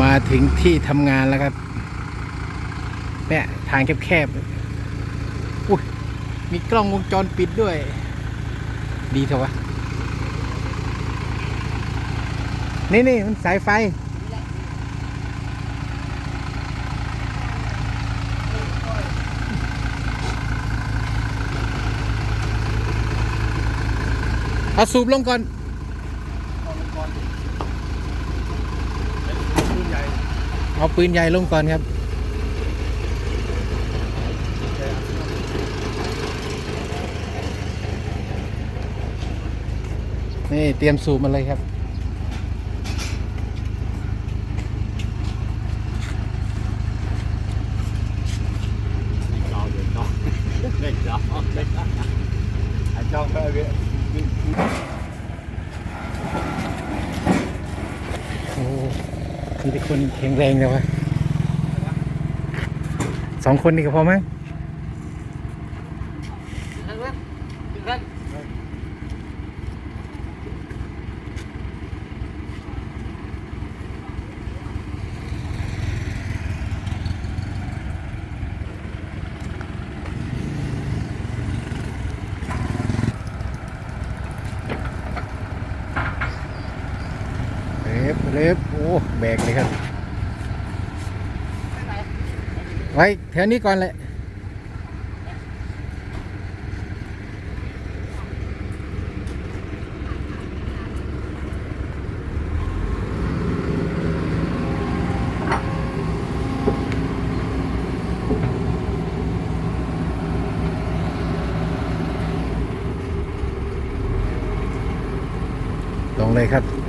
มาถึงที่ทำงานแล้วครับเนี่ยทางแคบๆอุ้ยมีกล้องวงจรปิดด้วย ดีเถอะวะ นี่นี่มันสายไฟ เอาสูบลงก่อน เอาปืนใหญ่ลงก่อนครับนี่เตรียมสูบมาเลยครับ โอ้ มีแต่คนแข็งแรงเลยวะสองคนนี่ก็พอมั้ง เล็บเล็บโอ้แบกเลยครับ ไว้แถวนี้ก่อนเลยลงเลยครับ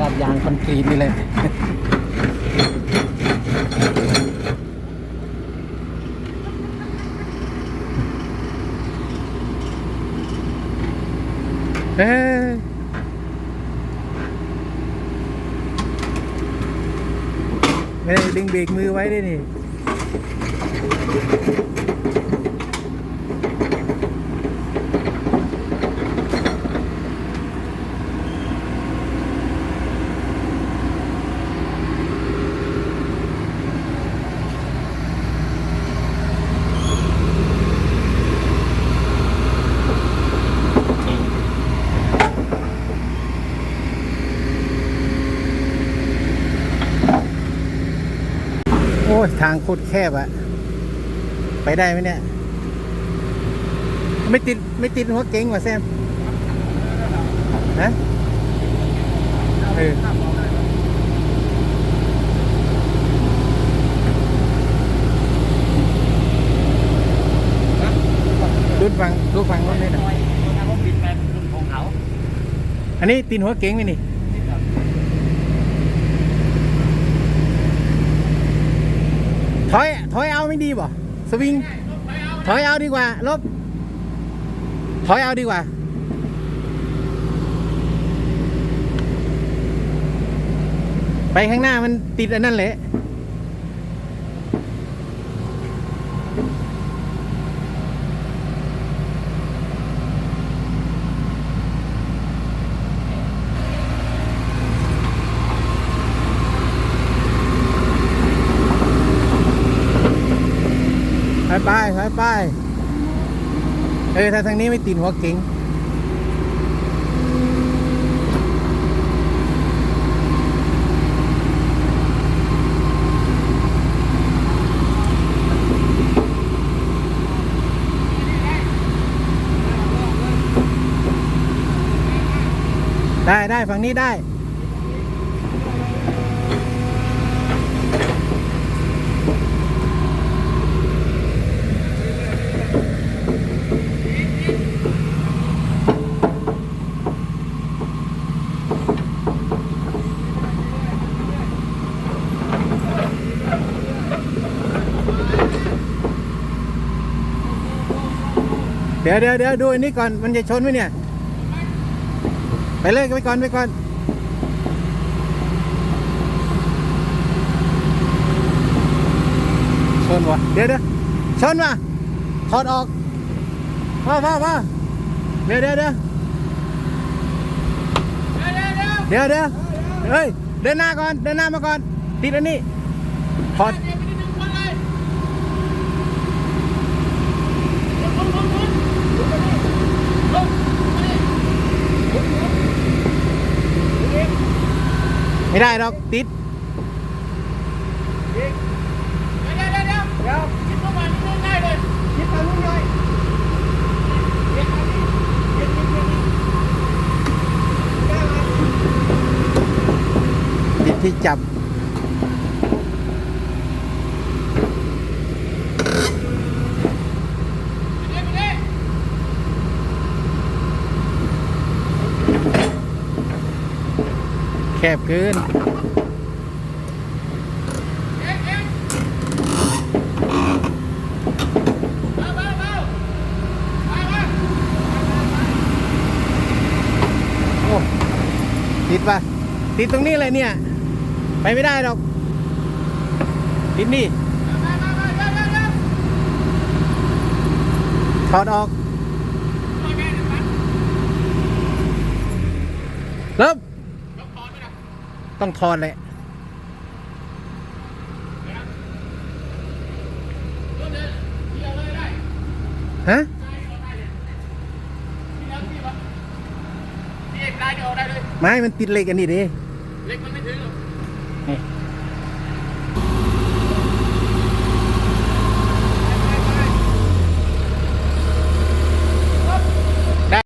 ลาดยางคอนกรีตนี่เลยเอ้ยไม่ได้ดึงเบรกมือไว้ด้วยนี่ ยทางโคตรแคบอะไปได้ไหมเนี่ย ไม่ติดไม่ติดหัวเก๋งว่ะแซมนะเออดูฟังดูฟังรถนี่นะอันนี้ตีนหัวเก๋งไหมนี่ ถอยถอยเอาไม่ดีบ่สวิง ถอยเอาดีกว่า ลบ ถอยเอาดีกว่า ไปข้างหน้ามันติดอันนั้นแหละ ไปไปไปไปเออถ้าทางนี้ไม่ติดหัวเก๋งได้ได้ฝั่งนี้ได้ เดี๋ยวเดี๋ยวเดี๋ยวดูอันนี้ก่อนมันจะชนไหมเนี่ย ไปเลยไปก่อนไปก่อนชนวะเดี๋ยวเดี๋ยวชนวะถอดออกมามามาเดี๋ยวเดี๋ยวเดี๋ยวเดี๋ยวเดี๋ยวเฮ้ยเดินหน้าก่อนเดินหน้ามาก่อนติดอันนี้ถอด ไม่ได้หรอกติดติดที่จับ แคบเกินติดปะติดตรงนี้เลยเนี่ย ไปไม่ได้หรอก ติดนี่ถอดออกเริ่ม ต้องทอนแหละฮะไม่ มันติดเล็กอันนี้ดิเล็กมันไม่ถึงหรอ